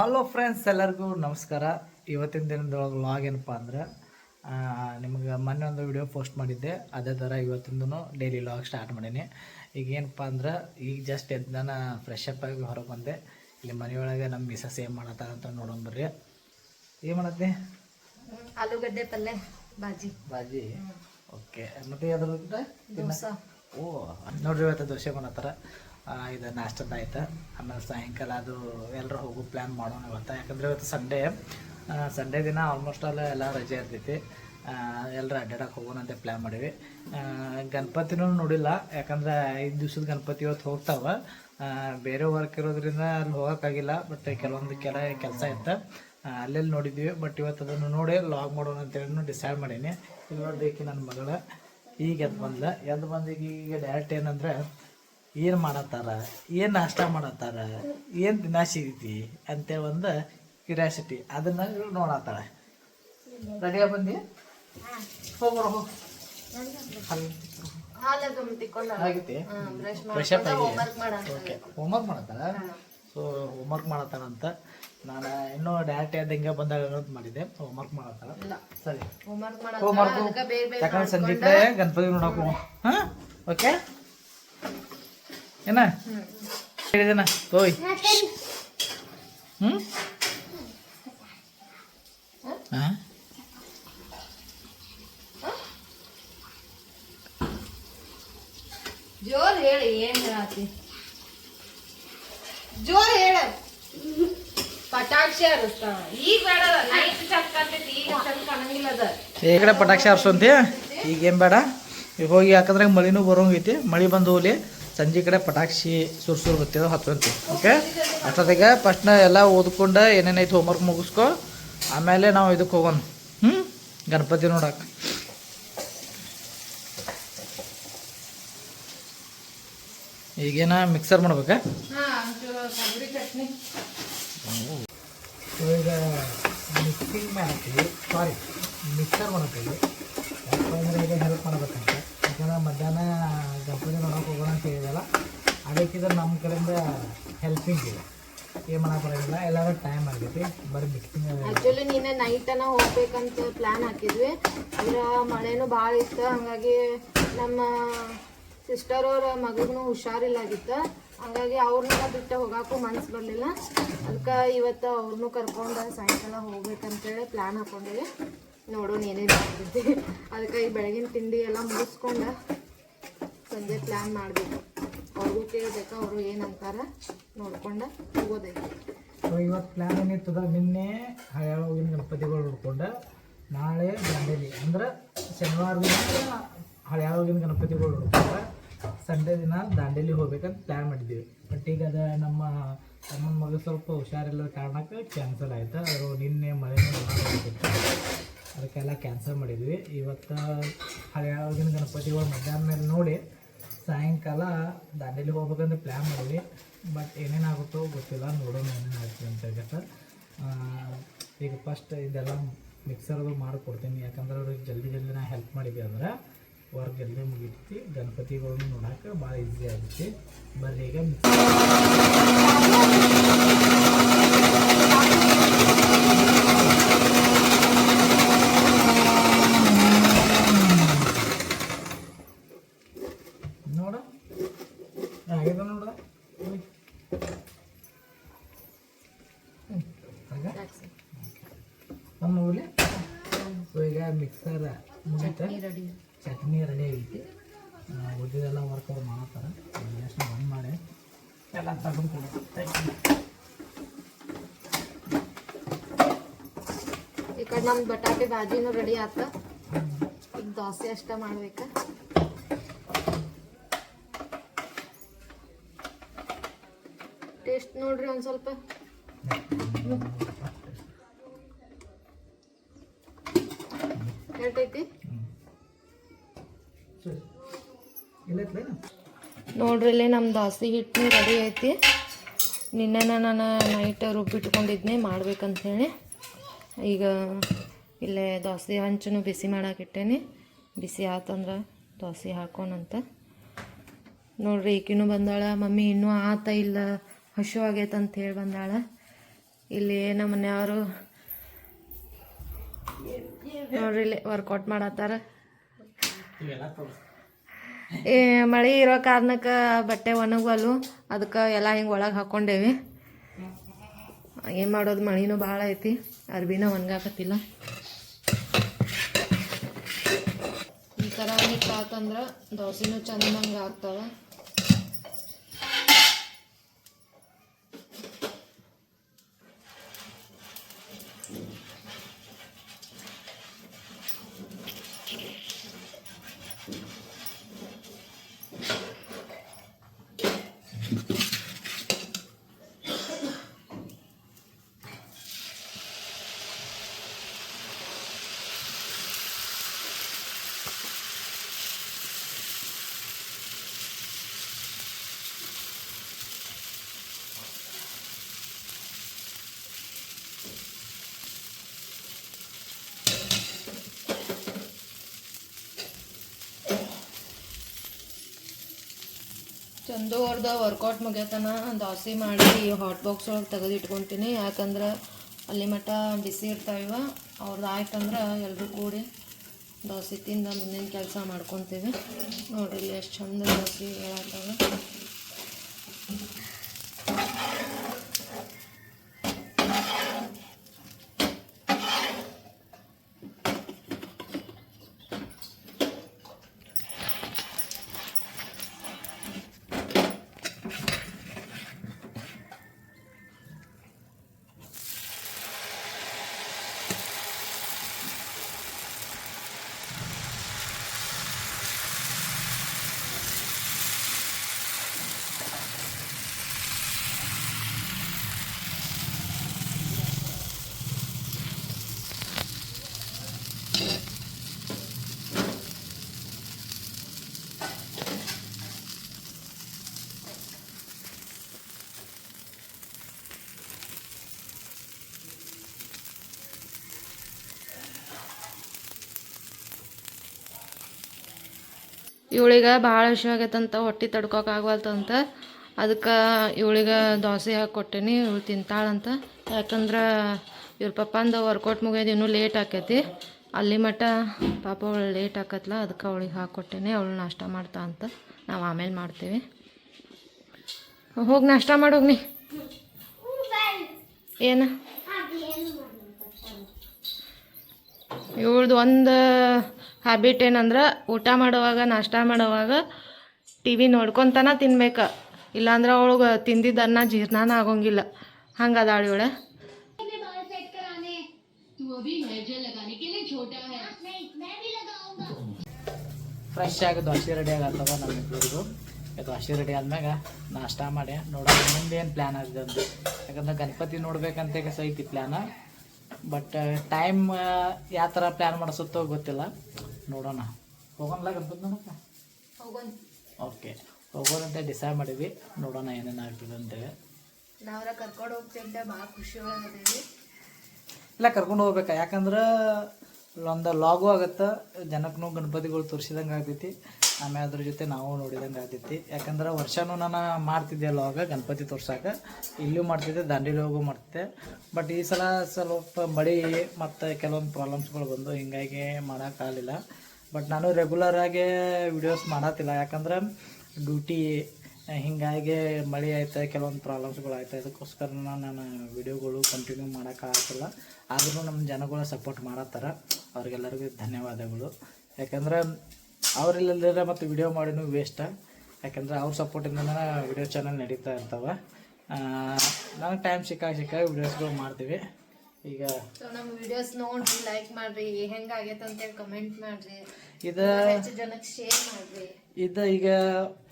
Hello friends ಎಲ್ಲರಿಗೂ ನಮಸ್ಕಾರ. ಇವತ್ತಿನ ದಿನದೊಳಗೆ ಲಾಗ್ ಏನಪ್ಪ ಅಂದ್ರೆ ನಿಮ್ಗೆ ಮೊನ್ನೆ ಒಂದು ವಿಡಿಯೋ ಪೋಸ್ಟ್ ಮಾಡಿದ್ದೆ. ಅದೇ ಥರ ಇವತ್ತಿಂದೂ ಡೈಲಿ ಲಾಗ್ ಸ್ಟಾರ್ಟ್ ಮಾಡೀನಿ. ಈಗ ಏನಪ್ಪ ಅಂದ್ರೆ ಈಗ ಜಸ್ಟ್ ಎದ್ದು ನಾನು ಫ್ರೆಶ್ ಅಪ್ ಆಗಿ ಹೊರಗೆ ಬಂದೆ. ಇಲ್ಲಿ ಮನೆಯೊಳಗೆ ನಮ್ಮ ಮಿಸಸ್ ಏನು ಮಾಡತ್ತಾರ ಅಂತ ನೋಡೋಣ ಬರ್ರಿ. ಏನು ಮಾಡತ್ತೆ? ಆಲೂಗಡ್ಡೆ ಪಲ್ಯ ಬಾಜಿ. ಬಾಜಿ? ಓಕೆ ಮತ್ತೆ ಅದ್ರ ಓ ನೋಡ್ರಿ ಇವತ್ತು ದೋಸೆ ಮಾಡತ್ತಾರ. ಇದು ನಾಷ್ಟದ ಆಯ್ತು? ಆಮೇಲೆ ಸಾಯಂಕಾಲ ಅದು ಎಲ್ಲರೂ ಹೋಗೋ ಪ್ಲ್ಯಾನ್ ಮಾಡೋಣ ಇವತ್ತು. ಯಾಕಂದ್ರೆ ಇವತ್ತು ಸಂಡೇ ಸಂಡೇ ದಿನ ಆಲ್ಮೋಸ್ಟ್ ಆಲ್ ಎಲ್ಲ ರಜೆ ಇರ್ತೈತಿ. ಎಲ್ಲರೂ ಅಡ್ಡಾಡಕ್ಕೆ ಹೋಗೋಣ ಅಂತ ಪ್ಲ್ಯಾನ್ ಮಾಡೀವಿ. ಗಣಪತಿನೂ ನೋಡಿಲ್ಲ. ಯಾಕಂದ್ರೆ ಐದು ದಿವ್ಸದ ಗಣಪತಿ ಇವತ್ತು ಹೋಗ್ತಾವ. ಬೇರೆ ವರ್ಕ್ ಇರೋದ್ರಿಂದ ಅಲ್ಲಿ ಹೋಗೋಕ್ಕಾಗಿಲ್ಲ ಬಟ್ ಕೆಲವೊಂದು ಕೆಲ ಕೆಲಸ ಇತ್ತು. ಅಲ್ಲೆಲ್ಲಿ ನೋಡಿದ್ವಿ. ಬಟ್ ಇವತ್ತು ಅದನ್ನು ನೋಡಿ ಲಾಗ್ ಮಾಡೋಣ ಅಂತೇಳಿ ಡಿಸೈಡ್ ಮಾಡೀನಿ. ಇಲ್ಲಿ ನೋಡಬೇಕು ನನ್ನ ಮಗಳ. ಈಗ ಎದ್ದು ಬಂದ ಎದ್ದು ಬಂದ ಈಗ ಈಗ ಡೈರೆಕ್ಟ್ ಏನಂದ್ರೆ ಏನು ಮಾಡತ್ತಾರ? ಏನು ನಾಷ್ಟ ಮಾಡತ್ತಾರ? ಏನು ದಿನ ಸಿಗತಿ ಅಂತೇಳಿ ಒಂದು ಕ್ಯೂರಿಯಾಸಿಟಿ ಅದನ್ನ ನೋಡತ್ತಾಳೆ ರೆಡಿಯ ಬಂದಿ? ಹೋಗೋಣ ಹೋಗಿ. ಆಗೈತಿ ಬ್ರಷ್ ಫ್ರೆಶ್ ಅಪ್ ಆಗಿ ಓಕೆ ಹೋಮ್ವರ್ಕ್ ಮಾಡತ್ತಾಳ ಸೊ ಹೋಮ್ವರ್ಕ್ ಮಾಡತ್ತಾಳಂತ ನಾನು ಇನ್ನೂ ಡೈರೆಕ್ಟ್ ಎದ್ದು ಹಿಂಗೆ ಬಂದಾಗ ಅನ್ನೋದು ಮಾಡಿದ್ದೆ. ಹೋಮ್ವರ್ಕ್ ಮಾಡತ್ತಾಳ ಇಲ್ಲ. ಸರಿ. ಹೋಮ್ವರ್ಕ್ ಯಾಕಂದ್ರೆ ಸಂಜೆ ಗಣಪತಿ ನೋಡಕ್ಕೂ. ಹಾಂ? ಓಕೆ ಏನ? ಹೇಳಿದೇನ? ತೋಯ್ ಹ್ಞೂ ಹಾಂ ಜೋರ್ ಹೇಳಿ ಏನ್ ಹೇಳತ್ತಿ ಜೋರ್ ಹೇಳ. ಪಟಾಕ್ಷಿ ಹರಿಸ್ತಾವ ಈಗ ಬೇಡ ನೈಟ್ ಈಗ ಅದ. ಈ ಕಡೆ ಪಟಾಕ್ಷಿ ಹಾರಿಸೋಂತಿ ಈಗೇನ್ ಏನು ಬೇಡ? ಈಗ ಹೋಗಿ ಯಾಕಂದ್ರೆ ಮಳಿನೂ ಬರೋಂಗೈತಿ. ಮಳಿ ಬಂದು ಹೋಗ್ಲಿ. ಸಂಜೆ ಕಡೆ ಪಟಾಕ್ಷಿ ಸುರ್ ಸುರ್ ಬತ್ತಿದ ಹತ್ತಂತಿ ಓಕೆ ಅಷ್ಟೊತ್ತಿಗೆ ಫಸ್ಟ್ನ ಎಲ್ಲ ಓದ್ಕೊಂಡು ಏನೇನೈತೆ ಹೋಮ್ವರ್ಕ್ ಮುಗಿಸ್ಕೊ ಆಮೇಲೆ ನಾವು ಇದಕ್ಕೆ ಹೋಗೋಣ. ಹ್ಞೂ ಗಣಪತಿ ನೋಡಕ್ಕೆ ಈಗೇನ ಮಿಕ್ಸರ್ ಮಾಡ್ಬೇಕಾ? ಈಗ ಮಿಕ್ಸಿಂಗ್ ಮಾಡ್ತೀವಿ ಸಾರಿ ಮಿಕ್ಸರ್ ಮಾಡ್ತೀವಿ ಯಾಕಂದ್ರೆ ಈಗ ಹೆಲ್ಪ್ ಮಾಡ್ಬೇಕಂತ ಯಾಕಂದ್ರೆ ಮಧ್ಯಾಹ್ನ ಗಣಪತಿ ನೋಡೋಕೆ ಹೋಗೋಣ ಅಂತ ಹೇಳಿದಲ್ಲ ಅದಕ್ಕಿದ್ರೆ ನಮ್ಮ ಕಡೆಯಿಂದ ಹೆಲ್ಪಿಂಗ್ ಇದೆ. ಏನು ಬರೋಂಗಿಲ್ಲ ಎಲ್ಲರೂ ಟೈಮ್ ಆಗೈತಿ ಬರೀ ಮಿಕ್ಸಿಂಗ್ ಆಕ್ಚುಲಿ ನೀನೆ ನೈಟ್ ಅನ್ನ ಹೋಗ್ಬೇಕಂತ ಪ್ಲಾನ್ ಹಾಕಿದ್ವಿ. ಅಂದ್ರೆ ಮಳೆನೂ ಭಾಳ ಇತ್ತು, ಹಂಗಾಗಿ ನಮ್ಮ ಸಿಸ್ಟರ್ ಅವ್ರ ಮಗನೂ ಹುಷಾರಿಲ್ಲಾಗಿತ್ತು. ಹಂಗಾಗಿ ಅವ್ರನ್ನ ಬಿಟ್ಟು ಹೋಗಾಕು ಮನ್ಸು ಬರಲಿಲ್ಲ. ಅದಕ್ಕೆ ಇವತ್ತು ಅವ್ರನ್ನೂ ಕರ್ಕೊಂಡು ಸಾಯಂಕಾಲ ಹೋಗ್ಬೇಕಂತೇಳಿ ಪ್ಲಾನ್ ಹಾಕೊಂಡಿವಿ. ನೋಡೋಣ ಏನೇನು ಆಗ್ತೈತಿ ಅದಕ್ಕೆ ಈ ಬೆಳಗಿನ ತಿಂಡಿ ಎಲ್ಲ ಮುಗಿಸ್ಕೊಂಡು ಸಂಜೆ ಪ್ಲಾನ್ ಮಾಡಬೇಕು. ಅವ್ರಿಗೂ ಕೇಳ್ಬೇಕು, ಅವರು ಏನಂತಾರ ನೋಡ್ಕೊಂಡು ಹೋಗೋದೈತಿ. ಸೊ ಇವತ್ತು ಪ್ಲ್ಯಾನ್ ಏನಿರ್ತದ ನಿನ್ನೆ ಹಳೆಯೋಗಿನ ಗಣಪತಿಗಳು ನೋಡ್ಕೊಂಡು ನಾಳೆ ದಾಂಡೇಲಿ ಅಂದ್ರೆ ಶನಿವಾರ ದಿನ ಹಳೆಯೋಗಿನ ಗಣಪತಿಗಳು ನೋಡ್ಕೊಂಡು ಸಂಡೇ ದಿನ ದಾಂಡೇಲಿ ಹೋಗ್ಬೇಕಂತ ಪ್ಲ್ಯಾನ್ ಮಾಡಿದ್ದೀವಿ. ಬಟ್ ಈಗ ಅದು ನಮ್ಮ ನಮ್ಮ ಮಗ ಸ್ವಲ್ಪ ಹುಷಾರಿಲ್ಲದ ಕಾರಣಕ್ಕೆ ಕ್ಯಾನ್ಸಲ್ ಆಯ್ತು. ಅವರು ನಿನ್ನೆ ಮಳೆ ಅದಕ್ಕೆಲ್ಲ ಕ್ಯಾನ್ಸಲ್ ಮಾಡಿದ್ವಿ. ಇವತ್ತು ಹಳೆಯೋಗಿನ ಗಣಪತಿಗಳು ಮಧ್ಯಾಹ್ನ ಮೇಲೆ ನೋಡಿ ಸಾಯಂಕಾಲ ದಾಂಡೇಲಿ ಹೋಗ್ಬೇಕಂತ ಪ್ಲ್ಯಾನ್ ಮಾಡಿದ್ವಿ. ಬಟ್ ಏನೇನಾಗುತ್ತೋ ಗೊತ್ತಿಲ್ಲ. ನೋಡೋಣ ಏನೇನು ಆಗ್ತದೆ ಅಂತ ಆ, ಈಗ ಫಸ್ಟ್ ಇದೆಲ್ಲ ಮಿಕ್ಸರ್ದು ಮಾಡಿಕೊಡ್ತೀನಿ. ಯಾಕಂದ್ರೆ ಅವ್ರಿಗೆ ಜಲ್ದಿ ಜಲ್ದಿ ನಾ ಹೆಲ್ಪ್ ಮಾಡಿದ್ವಿ ಅಂದ್ರೆ ವರ್ಕ್ ಜಲ್ದಿ ಮುಗಿತಿ ಗಣಪತಿಗಳನ್ನು ನೋಡೋಕೆ ಭಾಳ ಈಸಿ ಆಗುತ್ತೆ ಬರ್ರಿ ಈಗ ಮಿಕ್ಸರ್ ನೋಡ ಆಗಿದೆ ನೋಡ್ದ ನಮ್ಮ ಊರಲ್ಲಿ? ಸೊ ಈಗ ಮಿಕ್ಸರ್ ಮುಗಿತ? ರೆಡಿ. ಚಟ್ನಿ ರೆಡಿ ಆಗೈತಿ. ಉಳಿದಿದ್ದೆಲ್ಲ ವರ್ಕ್ ಅವ್ರು ಮಾಡತ್ತಾರ ಎಷ್ಟು ಬಂದ್ ಮಾಡಿ. ಎಲ್ಲ ತಗೊಂಡು ಕೊಡುತ್ತೆ ಈ ಕಡೆ ನಮ್ಮ ಬಟಾಟೆ ಬಾಜಿನೂ ರೆಡಿ ಆತ. ಈಗ ದೋಸೆ ಅಷ್ಟ ಮಾಡ್ಬೇಕ. ಟೇಸ್ಟ್ ನೋಡ್ರಿ ಒಂದ್ ಸ್ವಲ್ಪ. ನೋಡ್ರಿ ಇಲ್ಲಿ ನಮ್ಮ ದಾಸಿ ಹಿಟ್ಟು ರೆಡಿ ಐತಿ. ನಿನ್ನೆ ನಾನು ನೈಟ್ ರುಬ್ಬಿಟ್ಕೊಂಡಿದ್ನೆ ಮಾಡ್ಬೇಕಂತೇಳಿ ಈಗ ಇಲ್ಲೇ ದೋಸೆ ಹಂಚನು ಬಿಸಿ ಮಾಡಾಕಿಟ್ಟೇನಿ ಬಿಸಿ ಆತಂದ್ರೆ ದೋಸೆ ಹಾಕೋಣಂತ. ನೋಡ್ರಿ ಈಕಿನೂ ಬಂದಾಳ, ಮಮ್ಮಿ, ಇನ್ನೂ ಆತ ಇಲ್ಲ. ಹಶು ಆಗೈತೆ ಅಂತ ಹೇಳಿ ಬಂದಾಳ. ಇಲ್ಲಿ ನಮ್ಮ ಮನೆಯವರು ನೋಡ್ರಿ ಇಲ್ಲಿ ವರ್ಕೌಟ್ ಮಾಡತ್ತಾರ. ಏ, ಮಳೆ ಇರೋ ಕಾರಣಕ್ಕೆ ಬಟ್ಟೆ ಒಣಗವಲ್ಲು. ಅದಕ್ಕೆ ಎಲ್ಲ ಹಿಂಗೆ ಒಳಗೆ ಹಾಕ್ಕೊಂಡೇವಿ ಏನು ಮಾಡೋದು, ಮಳಿನೂ ಭಾಳ ಐತಿ. ಅರ್ಬಿನ ಒಣಗಾಕತ್ತಿಲ್ಲ. ಈ ಥರ ಹಿಟ್ಟಾತಂದ್ರೆ ದೋಸೆನೂ ಚಂದಂಗೆ ಆಗ್ತಾವೆ. ಚಂದು ಅವ್ರದ್ದು ವರ್ಕೌಟ್ ಮುಗಿಯತನ ದೋಸೆ ಮಾಡಿ ಹಾಟ್ ಬಾಕ್ಸ್ ಒಳಗೆ ತೆಗೆದು ಇಟ್ಕೊತೀನಿ. ಯಾಕಂದ್ರೆ ಅಲ್ಲಿ ಮಟ್ಟ ಬಿಸಿ ಇರ್ತಾವಿವ ಅವ್ರದ್ದು ಆಯ್ತಂದ್ರೆ ಎಲ್ಲರೂ ಕೂಡಿ ದೋಸೆ ತಿಂದ ಮುಂದಿನ ಕೆಲಸ ಮಾಡ್ಕೊತೀವಿ. ನೋಡಿರಿ ಎಷ್ಟು ಚಂದ ದೋಸೆ ಹೇಳತ್ತವ ಇವಳಿಗೆ ಭಾಳ ಆಗೈತಂತ ಹೊಟ್ಟೆ ತಡ್ಕೋಕ್ಕಾಗವಲ್ತಂತ ಅದಕ್ಕೆ ಇವಳಿಗೆ ದೋಸೆ ಹಾಕಿ ಕೊಟ್ಟೇನಿ, ಇವಳು ತಿಂತಾಳಂತ. ಯಾಕಂದ್ರೆ ಇವ್ರ ಪಪ್ಪಂದು ವರ್ಕೌಟ್ ಮುಗಿಯೋದು ಇನ್ನೂ ಲೇಟ್ ಆಕೈತಿ. ಅಲ್ಲಿ ಮಟ್ಟ ಪಾಪ ಅವಳು ಲೇಟ್ ಆಕತ್ಲ, ಅದಕ್ಕೆ ಅವಳಿಗೆ ಹಾಕ್ಕೊಟ್ಟೇನಿ ಅವಳು ನಾಷ್ಟ ಮಾಡ್ತಾ ಅಂತ. ನಾವು ಆಮೇಲೆ ಮಾಡ್ತೀವಿ. ಹೋಗಿ ನಾಷ್ಟ ಮಾಡೋಗ್ನಿ ಏನು? ಇವಳ್ದು ಒಂದು ಹ್ಯಾಬಿಟ್ ಏನಂದ್ರೆ ಊಟ ಮಾಡುವಾಗ, ನಾಷ್ಟ ಮಾಡುವಾಗ ಟಿ ವಿ ನೋಡ್ಕೊತಾನ ತಿನ್ಬೇಕು. ಇಲ್ಲಾಂದ್ರೆ ಅವಳಿಗೆ ತಿಂದಿದ್ದನ್ನ ಜೀರ್ಣಾನ ಆಗೋಂಗಿಲ್ಲ. ಹಂಗೆ ಅದಾಳ ಇವಳೆ. ಫ್ರೆಶ್ ಆಗಿ ದೋಸೆ ರೆಡಿ ಆಗತ್ತವ ನಮ್ಮಿಬ್ಬರಿಗೂ ದೋಸೆ ರೆಡಿ ಆದ್ಮ್ಯಾಗ ನಾಷ್ಟ ಮಾಡಿ ನೋಡೋಣ ಮುಂದೆ ಏನು ಪ್ಲ್ಯಾನ್ ಆಗಿದೆ ಅಂತ. ಯಾಕಂದ್ರೆ ಗಣಪತಿ ನೋಡ್ಬೇಕಂತ ಐತಿ ಪ್ಲ್ಯಾನ ಬಟ್ ಟೈಮ್ ಯಾವ ಥರ ಪ್ಲ್ಯಾನ್ ಮಾಡಿಸುತ್ತೋ ಗೊತ್ತಿಲ್ಲ. ನೋಡೋಣ. ಹೋಗೋಣ ಗಣಪತಿ ಓಕೆ ಹೋಗೋದಂತ ಡಿಸೈಡ್ ಮಾಡಿದ್ವಿ. ನೋಡೋಣ ಏನೇನು ಆಗ್ತದೆ ಅಂತೇಳಿ ನಾವ್ರ ಕರ್ಕೊಂಡು ಹೋಗ್ತಿದ್ದೆ. ಭಾಳ ಖುಷಿ ಒಳಗದೇವಿ ಇಲ್ಲ ಕರ್ಕೊಂಡು ಹೋಗ್ಬೇಕಾ? ಯಾಕಂದ್ರೆ ಒಂದು ಲಾಗು ಆಗುತ್ತೆ, ಜನಕ್ಕೂ ಗಣಪತಿಗಳು ತೋರಿಸಿದಂಗೆ ಆಗ್ತೈತಿ. ಆಮೇಲೆ ಅದ್ರ ಜೊತೆ ನಾವು ನೋಡಿದಂಗೆ ಆಗ್ತೈತಿ. ಯಾಕಂದ್ರೆ ವರ್ಷನೂ ನಾನು ಮಾಡ್ತಿದ್ದೆ ಲಾಗ ಗಣಪತಿ ತೋರ್ಸಾಕ. ಇಲ್ಲೂ ಮಾಡ್ತಿದ್ದೆ, ದಾಂಡೇಲಿ ಹೋಗು ಮಾಡ್ತಿದ್ದೆ. ಬಟ್ ಈ ಸಲ ಸ್ವಲ್ಪ ಮಳೆ ಮತ್ತು ಕೆಲವೊಂದು ಪ್ರಾಬ್ಲಮ್ಸ್ಗಳು ಬಂದು ಹಿಂಗಾಗಿ ಮಾಡೋಕ್ಕಾಗಲಿಲ್ಲ ಬಟ್ ನಾನು ರೆಗ್ಯುಲರಾಗಿ ವಿಡಿಯೋಸ್ ಮಾಡತ್ತಿಲ್ಲ ಯಾಕಂದ್ರೆ ಡ್ಯೂಟಿ ಹಿಂಗಾಗಿ ಮಳೆ ಆಯ್ತು ಕೆಲವೊಂದು ಪ್ರಾಬ್ಲಮ್ಸ್ಗಳು ಆಯ್ತು ಅದಕ್ಕೋಸ್ಕರ ನಾನು ವಿಡಿಯೋಗಳು ಕಂಟಿನ್ಯೂ ಮಾಡೋಕ್ಕಾಗಲ್ಲ ಆದರೂ ನಮ್ಮ ಜನಗಳು ಸಪೋರ್ಟ್ ಮಾಡತ್ತಾರ. ಅವ್ರಿಗೆಲ್ಲರಿಗೂ ಧನ್ಯವಾದಗಳು. ಯಾಕಂದ್ರೆ ಅವರಿಲ್ಲದ್ರೆ ಮತ್ತು ವಿಡಿಯೋ ಮಾಡಿನೂ ವೇಸ್ಟ ಯಾಕಂದ್ರೆ ಅವ್ರ ಸಪೋರ್ಟಿಂದ ವಿಡಿಯೋ ಚಾನಲ್ ನಡೀತಾ ಇರ್ತಾವೆ. ನನಗೆ ಟೈಮ್ ಸಿಕ್ಕಾಗ ಸಿಕ್ಕಾಗ ವಿಡಿಯೋಸ್ಗಳು ಮಾಡ್ತೀವಿ. ಈಗ ನಮ್ಮ ವಿಡಿಯೋಸ್ ನೋಡಿ ಲೈಕ್ ಮಾಡ್ರಿ ಹೆಂಗಾಗೈತೆ ಅಂತೇಳಿ ಕಮೆಂಟ್ ಮಾಡ್ರಿ. ಇದು ಹೆಚ್ಚು ಜನಕ್ಕೆ ಶೇರ್ ಮಾಡ್ರಿ. ಇದು ಈಗ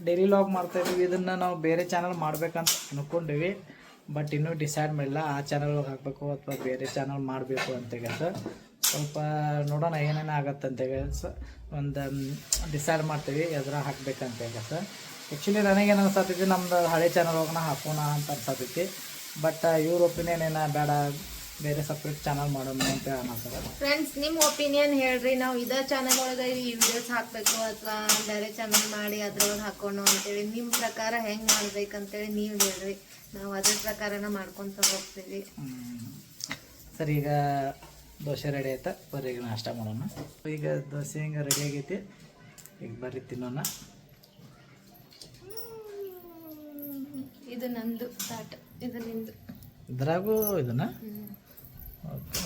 ಡೈಲಿ ಲಾಗ್ ಮಾಡ್ತಾ ಇದ್ದೀವಿ ಇದನ್ನು ನಾವು ಬೇರೆ ಚಾನಲ್ ಮಾಡ್ಬೇಕಂತ ಅನ್ಕೊಂಡಿವಿ. ಬಟ್ ಇನ್ನೂ ಡಿಸೈಡ್ ಮಾಡಿಲ್ಲ. ಆ ಚಾನಲ್ ಹಾಕಬೇಕು ಅಥವಾ ಬೇರೆ ಚಾನಲ್ ಮಾಡಬೇಕು ಅಂತ ಸರ್ ಸ್ವಲ್ಪ ನೋಡೋಣ ಏನೇನು ಆಗತ್ತೆ ಅಂತ ಸರ್ ಒಂದು ಡಿಸೈಡ್ ಮಾಡ್ತೀವಿ ಎದ್ರ ಹಾಕ್ಬೇಕಂತ ಈಗ ಸರ್ ಆ್ಯಕ್ಚುಲಿ ನನಗೇನು ಅನ್ಸತ್ತೈತಿ ನಮ್ದು ಹಳೆ ಚಾನಲ್ ಹೋಗೋಣ ಹಾಕೋಣ ಅಂತ ಅನ್ಸತ್ತೈತಿ ಬಟ್ ಇವ್ರ ಒಪಿನಿಯನ್ ಏನ ಬೇಡ. ಬೇರೆ ಸಪ್ರೇಟ್ ಚಾನಲ್ ಮಾಡೋಣ ಅಂತ ಅನ್ನಿಸ್ತದೆ ಫ್ರೆಂಡ್ಸ್ ನಿಮ್ಮ ಒಪಿನಿಯನ್ ಹೇಳ್ರಿ. ನಾವು ಇದೇ ಚಾನಲ್ ಒಳಗೆ ಈ ವಿಡಿಯೋಸ್ ಹಾಕಬೇಕು ಅಥವಾ ಬೇರೆ ಚಾನಲ್ ಮಾಡಿ ಅದ್ರೊಳಗೆ ಹಾಕೋಣ ಅಂತೇಳಿ. ನಿಮ್ಮ ಪ್ರಕಾರ ಹೆಂಗೆ ಮಾಡ್ಬೇಕಂತೇಳಿ ನೀವು ಹೇಳ್ರಿ. ನಾವು ಅದ್ರ ಪ್ರಕಾರನ ಮಾಡ್ಕೊತ ಹೋಗ್ತೀವಿ. ಸರಿ ಈಗ ದೋಸೆ ರೆಡಿ ಆಯ್ತಾ? ಬರ್ರಿ ಈಗ ನಾಷ್ಟ ಮಾಡೋಣ. ಈಗ ದೋಸೆ ಹಿಂಗೆ ರೆಡಿ ಆಗೈತಿ? ಈಗ ಬರ್ರಿ ತಿನ್ನೋಣ. ಇದು ನಂದು ತಾಟ ಇದು ನಿಂದು. ಇದ್ರಾಗೂ ಇದನ್ನ ಓಕೆ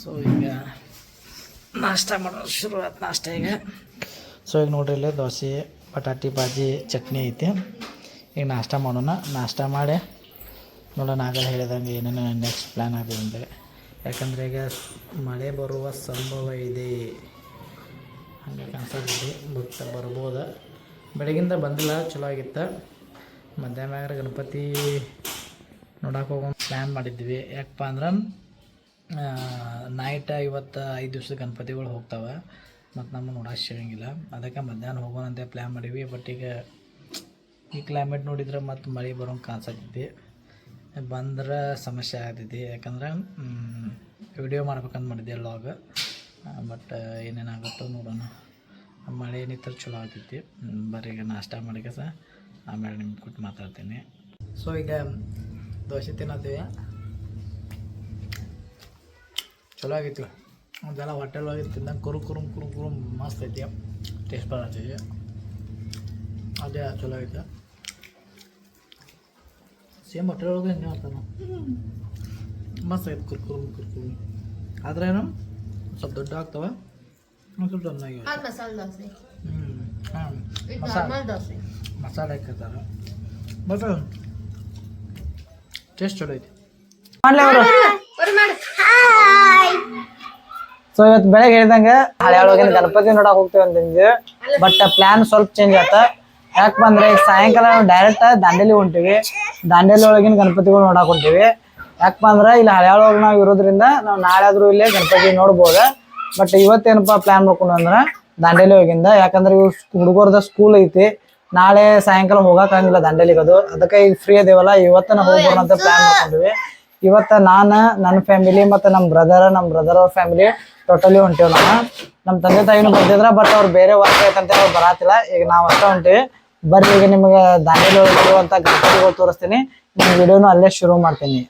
ಸೊ ಈಗ ನಾಷ್ಟ ಮಾಡೋ ಆಯ್ತು ನಾಷ್ಟ ಈಗ. ಸೊ ಈಗ ನೋಡ್ರಿ ಇಲ್ಲೇ ದೋಸೆ ಬಟಾಟಿ ಬಾಜಿ, ಚಟ್ನಿ ಐತಿ. ಈಗ ನಾಷ್ಟ ಮಾಡೋಣ. ನಾಷ್ಟ ಮಾಡಿ ನೋಡೋಣ ಆಗಲೇ ಹೇಳಿದಂಗೆ ಏನೇನು ನೆಕ್ಸ್ಟ್ ಪ್ಲ್ಯಾನ್ ಆಗಿದೆ ಅಂದರೆ. ಯಾಕಂದರೆ ಈಗ ಮಳೆ ಬರುವ ಸಂಭವ ಇದೆ. ಹಂಗೆ ಕಾಣಿಸ್ತಿದೆ ಬಟ್ ಬರ್ಬೋದು? ಬೆಳಗಿಂದ ಬಂದಿಲ್ಲ, ಚಲೋ ಆಗಿತ್ತು. ಮಧ್ಯಾಹ್ನ ಗಣಪತಿ ನೋಡೋಕೆ ಹೋಗೋ ಪ್ಲ್ಯಾನ್ ಮಾಡಿದ್ವಿ. ಯಾಕಪ್ಪ ಅಂದ್ರೆ ನೈಟ್ ಇವತ್ತು ಐದು ದಿವ್ಸದ ಗಣಪತಿಗಳು ಹೋಗ್ತಾವೆ. ಮತ್ತು ನಮ್ಮ ನೋಡಕ್ಕೆ ಸಿಗಂಗಿಲ್ಲ. ಅದಕ್ಕೆ ಮಧ್ಯಾಹ್ನ ಹೋಗೋಣ ಅಂತ ಪ್ಲ್ಯಾನ್ ಮಾಡೀವಿ. ಬಟ್ ಈಗ ಈ ಕ್ಲೈಮೇಟ್ ನೋಡಿದ್ರೆ ಮತ್ತು ಮಳೆ ಬರೋಂಗೆ ಕಾಣಿಸ್ತೈತಿ ಬಂದ್ರೆ ಸಮಸ್ಯೆ ಆಗ್ತೈತಿ. ಯಾಕಂದ್ರೆ ವಿಡಿಯೋ ಮಾಡ್ಬೇಕಂತ ಮಾಡಿದ್ದೆ ಲಾಗ್ ಬಟ್ ಏನೇನಾಗುತ್ತೋ ನೋಡೋಣ. ಮಳೆ ಏನಿತ್ತು ಚಲೋ ಆಗ್ತೈತಿ. ಬರೀ ಈಗ ನಾಷ್ಟ ಮಾಡಿಕೆ ಸಹ ಆಮೇಲೆ ನಿಮ್ಗೆ ಕೊಟ್ಟು ಮಾತಾಡ್ತೀನಿ. ಸೊ ಈಗ ದೋಸೆ ತಿನ್ನತ್ತೀವಿ. ಚಲೋ ಆಗೈತಿ ಒಂದೆಲ್ಲ ಹೋಟೆಲ್ ಒಳಗೆ ತಿಂದಂಗೆ ಕುರು ಕುರುಮ್ ಕುರು ಕುರುಮ್ ಮಸ್ತ್ ಐತಿ ಟೇಸ್ಟ್ ಬರತ್ತೈತಿ ಅದೇ ಚಲೋ ಐತೆ ಸೇಮ್ ಹೋಟೆಲ್ ಒಳಗೆ ಹಿಂಗೆ ಮಾಡ್ತಾನೆ ಮಸ್ತ್ ಐತೆ ಕುರ್ಕುರು ಕುರ್ಕುರುಮ್ ಆದ್ರೆ ಏನು? ಸ್ವಲ್ಪ ದೊಡ್ಡ ಆಗ್ತವೆ. ಒಂದು ಸ್ವಲ್ಪ ಚೆನ್ನಾಗಿ ಅದು ಮಸಾಲೆ ದೋಸೆ. ಹ್ಞೂ ಹಾಂ ಮಸಾಲೆ. ದೋಸೆ. ಮಸಾಲೆ ಹಾಕಿರ್ತಾರೆ. ಬಟ್ ಟೇಸ್ಟ್ ಚಲೋ ಐತಿ. ಸೊ ಇವತ್ತು ಬೆಳಗ್ಗೆ ಹೇಳಿದಂಗೆ ಹಳೆ ಒಳಗಿನ ಗಣಪತಿ ನೋಡಕ್ ಹೋಗ್ತೀವಿ ಅಂತಂದ್ವಿ ಬಟ್ ಪ್ಲಾನ್ ಸ್ವಲ್ಪ ಚೇಂಜ್ ಆತ. ಯಾಕೆ ಬಂದ್ರೆ ಈಗ ಸಾಯಂಕಾಲ ನಾವು ಡೈರೆಕ್ಟ್ ದಾಂಡೇಲಿ ಹೊಂಟಿವಿ. ದಾಂಡೇಲಿ ಒಳಗಿನ ಗಣಪತಿಗಳು ನೋಡಕ್ ಹೊಂಟಿವಿ. ಯಾಕಪ್ಪ ಅಂದ್ರೆ ಇಲ್ಲಿ ಹಳೆ ಒಳಗೆ ನಾವು ಇರೋದ್ರಿಂದ ನಾವು ನಾಳೆ ಆದ್ರೂ ಇಲ್ಲೇ ಗಣಪತಿ ನೋಡ್ಬೋದು. ಬಟ್ ಇವತ್ತೇನಪ್ಪ ಪ್ಲಾನ್ ಮಾಡ್ಕೊಂಡು ಅಂದ್ರೆ ದಾಂಡೇಲಿ ಹೋಗಿಂದ ಯಾಕಂದ್ರೆ ಇವ್ ಹುಡುಗರದ ಸ್ಕೂಲ್ ಐತಿ. ನಾಳೆ ಸಾಯಂಕಾಲ ಹೋಗಕ್ಕಾಗಿಲ್ಲ ದಾಂಡೇಲಿಗೆ ಅದು. ಅದಕ್ಕೆ ಈಗ ಫ್ರೀ ಅದೇವಲ್ಲ, ಇವತ್ತನ ಹೋಗ್ಬೋಣ ಅಂತ ಪ್ಲಾನ್ ಮಾಡ್ಕೊಂಡ್ವಿ. ಇವತ್ತ ನಾನು ನನ್ನ ಫ್ಯಾಮಿಲಿ ಮತ್ತೆ ನಮ್ಮ ಬ್ರದರ್ ನಮ್ಮ ಬ್ರದರ್ ಅವ್ರ ಫ್ಯಾಮಿಲಿ ಟೋಟಲಿ ಹೊಂಟೇವ್ ನಾವು. ನಮ್ಮ ತಂದೆ ತಾಯಿನೂ ಬಂದಿದ್ರ ಬಟ್ ಅವ್ರು ಬೇರೆ ವರ್ಕ್ ಐತಂತ ಅವ್ರು ಬರಾತಿಲ್ಲ. ಈಗ ನಾವು ಅಷ್ಟೇ ಹೊಂಟೀವಿ. ಬರ್ರಿ, ಈಗ ನಿಮ್ಗೆ ದಾನಿ ಇರುವಂತ ಗಣಪತಿಗಳು ತೋರಿಸ್ತೀನಿ. ನಿಮ್ಮ ವಿಡಿಯೋನು ಅಲ್ಲೇ ಶುರು ಮಾಡ್ತೀನಿ.